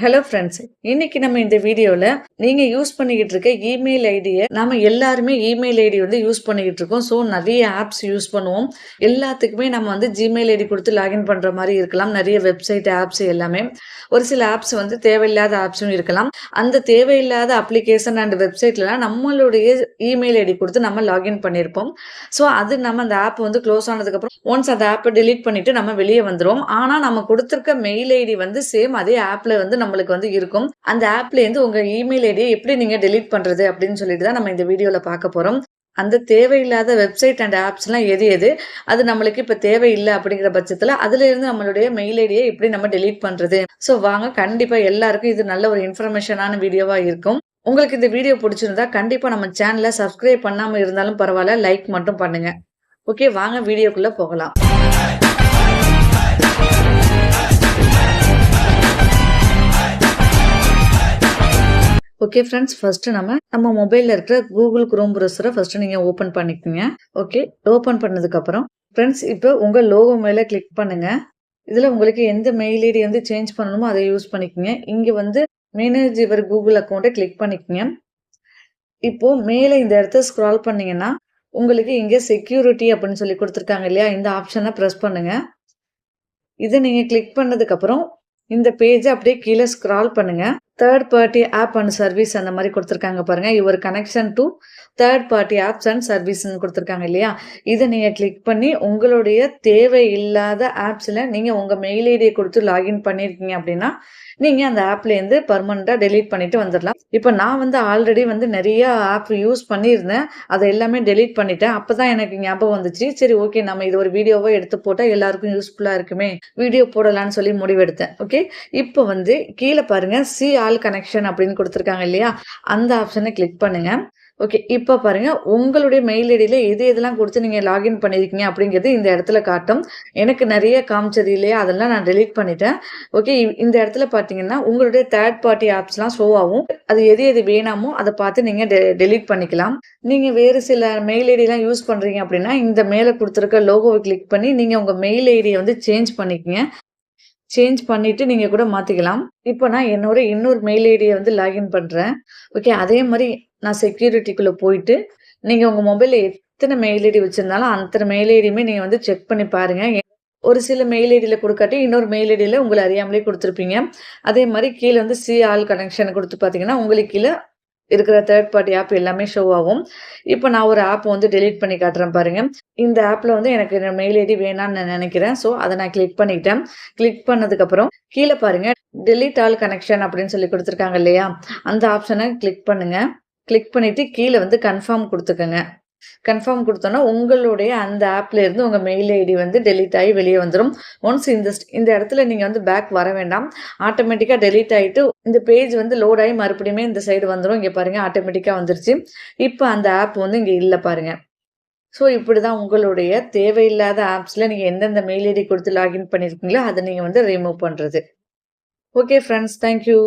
Hello friends இன்னைக்கு நம்ம இந்த வீடியோவில் நீங்கள் யூஸ் பண்ணிக்கிட்டு இருக்க இமெயில் ஐடியை நம்ம எல்லாருமே இமெயில் ஐடி வந்து யூஸ் பண்ணிக்கிட்டு இருக்கோம். ஸோ நிறைய ஆப்ஸ் யூஸ் பண்ணுவோம். எல்லாத்துக்குமே நம்ம வந்து ஜிமெயில் ஐடி கொடுத்து லாகின் பண்ணுற மாதிரி இருக்கலாம். நிறைய வெப்சைட் ஆப்ஸ் எல்லாமே. ஒரு சில ஆப்ஸ் வந்து தேவையில்லாத ஆப்ஸும் இருக்கலாம். அந்த தேவையில்லாத அப்ளிகேஷன் அண்ட் வெப்சைட்லலாம் நம்மளுடைய இமெயில் ஐடி கொடுத்து நம்ம லாகின் பண்ணியிருப்போம் ஸோ அது நம்ம அந்த ஆப் வந்து க்ளோஸ் ஆனதுக்கப்புறம் ஒன்ஸ் அந்த ஆப்பை டிலீட் பண்ணிவிட்டு நம்ம வெளியே வந்துடும் ஆனால் நம்ம கொடுத்துருக்க மெயில் ஐடி வந்து சேம் அதே ஆப்பில் வந்து நம்மளுக்கு வந்து இருக்கும். அந்த ஆப்லேருந்து உங்கள் இமெயில் ஐடியை எப்படி நீங்கள் டெலீட் பண்ணுறது அப்படின்னு சொல்லிட்டு தான் நம்ம இந்த வீடியோவில் பார்க்க போகிறோம் அந்த தேவையில்லாத வெப்சைட் அண்ட் ஆப்ஸ்லாம் எது எது? அது நம்மளுக்கு இப்போ தேவையில்லை அப்படிங்கிற பட்சத்தில் அதுலேருந்து நம்மளுடைய மெயில் ஐடியை எப்படி நம்ம டெலீட் பண்ணுறது ஸோ வாங்க கண்டிப்பாக எல்லாருக்கும் இது நல்ல ஒரு இன்ஃபர்மேஷனான வீடியோவாக இருக்கும். உங்களுக்கு இந்த வீடியோ பிடிச்சிருந்தா கண்டிப்பாக நம்ம சேனலை சப்ஸ்கிரைப் பண்ணாமல் இருந்தாலும் பரவாயில்ல லைக் மட்டும் பண்ணுங்க. ஓகே வாங்க வீடியோக்குள்ளே போகலாம். ஓகே ஃப்ரெண்ட்ஸ் ஃபர்ஸ்ட் நம்ம நம்ம மொபைலில் இருக்கிற கூகுள் குரோம் ப்ரௌசரை ஃபர்ஸ்ட் நீங்கள் ஓப்பன் பண்ணிக்கோங்க. ஓகே ஓப்பன் பண்ணதுக்கப்புறம் ஃப்ரெண்ட்ஸ் இப்போ உங்கள் லோகோ மேலே கிளிக் பண்ணுங்க. இதில் உங்களுக்கு எந்த மெயில் ஐடி வந்து சேஞ்ச் பண்ணணுமோ அதை யூஸ் பண்ணிக்கோங்க. இங்கே வந்து மேனேஜ் இவர் கூகுள் அக்கௌண்ட்டை கிளிக் பண்ணிக்கோங்க. இப்போது மேலே இந்த இடத்த ஸ்க்ரால் பண்ணீங்கன்னா உங்களுக்கு இங்கே செக்யூரிட்டி அப்படின்னு சொல்லி கொடுத்துருக்காங்க இல்லையா இந்த ஆப்ஷனை ப்ரெஸ் பண்ணுங்கள் இதை நீங்கள் கிளிக் பண்ணதுக்கப்புறம் இந்த பேஜை அப்படியே கீழே ஸ்க்ரால் பண்ணுங்கள் third party app and service அந்த மாதிரி கொடுத்துருக்காங்க பாருங்கள் your connection to third party apps and சர்வீஸ்ன்னு கொடுத்துருக்காங்க இல்லையா? இதை நீங்கள் கிளிக் பண்ணி உங்களுடைய தேவையில்லாத ஆப்ஸில் நீங்கள் உங்கள் மெயில் ஐடியை கொடுத்து லாகின் பண்ணியிருக்கீங்க அப்படின்னா நீங்கள் அந்த ஆப்லேருந்து பர்மனெண்ட்டாக டெலீட் பண்ணிவிட்டு வந்துடலாம் இப்போ நான் வந்து ஆல்ரெடி வந்து நிறைய ஆப் யூஸ் பண்ணியிருந்தேன். அதை எல்லாமே டெலீட் பண்ணிட்டேன். அப்போ தான் எனக்கு ஞாபகம் வந்துச்சு. சரி ஓகே நம்ம இது ஒரு வீடியோவாக எடுத்து போட்டால் எல்லாருக்கும் யூஸ்ஃபுல்லாக இருக்குமே. வீடியோ போடலான்னு சொல்லி முடிவெடுத்தேன். ஓகே இப்போ வந்து கீழே பாருங்க. சி கால் கனெக்ஷன் அப்படின்னு கொடுத்துருக்காங்க இல்லையா? அந்த ஆப்ஷனை கிளிக் பண்ணுங்க. ஓகே இப்போ பாருங்கள் உங்களுடைய மெயில் ஐடியில் எது எதெல்லாம் கொடுத்து நீங்கள் லாகின் பண்ணியிருக்கீங்க அப்படிங்கிறது இந்த இடத்துல காட்டும். எனக்கு நிறைய காமிச்சது இல்லையா? அதெல்லாம் நான் டெலீட் பண்ணிட்டேன். ஓகே இந்த இடத்துல பார்த்தீங்கன்னா உங்களுடைய தேர்ட் பார்ட்டி ஆப்ஸ்லாம் ஷோ ஆகும். அது எது எது வேணாமோ அதை பார்த்து நீங்கள் டெ டெலீட் பண்ணிக்கலாம். நீங்கள் வேறு சில மெயில் ஐடிலாம் யூஸ் பண்ணுறீங்க அப்படின்னா இந்த மேலே கொடுத்துருக்க லோகோவை கிளிக் பண்ணி நீங்கள் உங்கள் மெயில் ஐடியை வந்து சேஞ்ச் பண்ணிக்கங்க. சேஞ்ச் பண்ணிட்டு நீங்கள் கூட மாற்றிக்கலாம் இப்போ நான் என்னோட இன்னொரு மெயில் ஐடியை வந்து லாகின் பண்ணுறேன் ஓகே அதே மாதிரி நான் செக்யூரிட்டிக்குள்ளே போயிட்டு நீங்கள் உங்கள் மொபைலில் எத்தனை மெயில் ஐடி வச்சுருந்தாலும் அத்தனை மெயில் ஐடியுமே நீங்கள் வந்து செக் பண்ணி பாருங்கள் ஒரு சில மெயில் ஐடியில் கொடுக்காட்டி இன்னொரு மெயில் ஐடியில் உங்களை அறியாமலே கொடுத்துருப்பீங்க. அதே மாதிரி கீழே வந்து சி ஆல் கனெக்ஷன் கொடுத்து பார்த்தீங்கன்னா உங்களுக்கு கீழே இருக்கிற தேர்ட் பார்ட்டி ஆப் எல்லாமே ஷோ ஆகும். இப்போ நான் ஒரு ஆப் வந்து டெலீட் பண்ணி காட்டுறேன் பாருங்க. இந்த ஆப்பில் வந்து எனக்கு மெயில் ஐடி வேணாம்னு நான் நினைக்கிறேன். ஸோ அதை நான் கிளிக் பண்ணிட்டேன். கிளிக் பண்ணதுக்கப்புறம் கீழே பாருங்க delete ஆல் கனெக்ஷன் அப்படின்னு சொல்லி கொடுத்துருக்காங்க இல்லையா? அந்த ஆப்ஷனை கிளிக் பண்ணுங்க. கிளிக் பண்ணிட்டு கீழே வந்து கன்ஃபார்ம் கொடுத்துக்கோங்க. கன்ஃபார்ம் கொடுத்தோன்னா உங்களுடைய அந்த ஆப்ல இருந்து உங்கள் மெயில் ஐடி வந்து டெலிட் ஆகி வெளியே வந்துடும் ஒன்ஸ் இந்த இந்த இடத்துல நீங்கள் வந்து பேக் வர வேண்டாம். ஆட்டோமேட்டிக்காக டெலிட் ஆகிட்டு இந்த பேஜ் வந்து லோட் ஆகி மறுபடியுமே இந்த சைடு வந்துடும் இங்கே பாருங்கள் ஆட்டோமேட்டிக்காக வந்துருச்சு. இப்போ அந்த ஆப் வந்து இங்கே இல்லை பாருங்க. ஸோ இப்படி தான் உங்களுடைய தேவையில்லாத ஆப்ஸில் நீங்கள் எந்தெந்த மெயில் ஐடி கொடுத்து லாகின் பண்ணியிருக்கீங்களோ அதை நீங்கள் வந்து ரிமூவ் பண்ணுறது ஓகே ஃப்ரெண்ட்ஸ் தேங்க்யூ